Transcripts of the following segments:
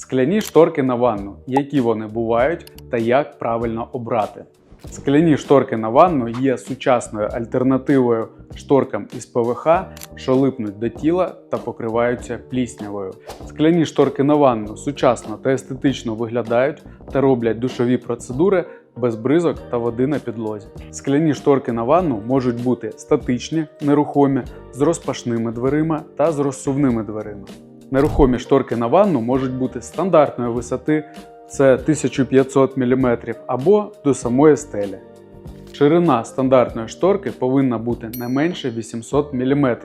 Скляні шторки на ванну, які вони бувають та як правильно обрати. Скляні шторки на ванну є сучасною альтернативою шторкам із ПВХ, що липнуть до тіла та покриваються пліснявою. Скляні шторки на ванну сучасно та естетично виглядають та роблять душові процедури без бризок та води на підлозі. Скляні шторки на ванну можуть бути статичні, нерухомі, з розпашними дверима та з розсувними дверима. Нерухомі шторки на ванну можуть бути стандартної висоти, це 1500 мм або до самої стелі. Ширина стандартної шторки повинна бути не менше 800 мм.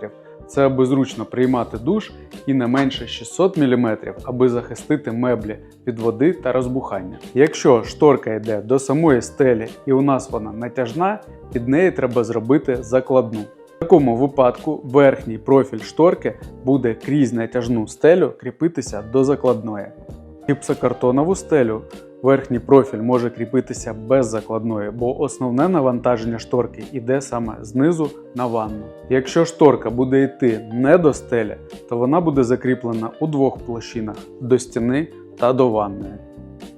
Це аби зручно приймати душ і не менше 600 мм, аби захистити меблі від води та розбухання. Якщо шторка йде до самої стелі і у нас вона натяжна, під неї треба зробити закладну. В такому випадку верхній профіль шторки буде крізь натяжну стелю кріпитися до закладної. Гіпсокартонову стелю верхній профіль може кріпитися без закладної, бо основне навантаження шторки йде саме знизу на ванну. Якщо шторка буде йти не до стелі, то вона буде закріплена у двох площинах до стіни та до ванної.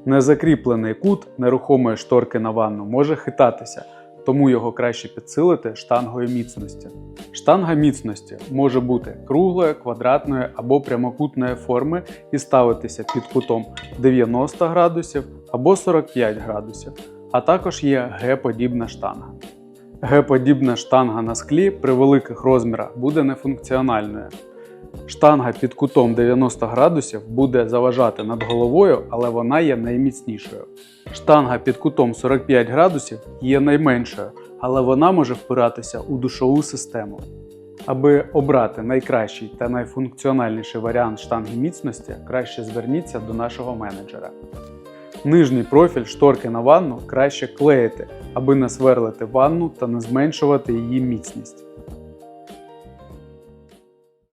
Незакріплений кут нерухомої шторки на ванну може хитатися, тому його краще підсилити штангою міцності. Штанга міцності може бути круглої, квадратної або прямокутної форми і ставитися під кутом 90 градусів або 45 градусів, а також є Г-подібна штанга. Г-подібна штанга на склі при великих розмірах буде нефункціональною. Штанга під кутом 90 градусів буде заважати над головою, але вона є найміцнішою. Штанга під кутом 45 градусів є найменшою, але вона може впиратися у душову систему. Аби обрати найкращий та найфункціональніший варіант штанги міцності, краще зверніться до нашого менеджера. Нижній профіль шторки на ванну краще клеїти, аби не сверлити ванну та не зменшувати її міцність.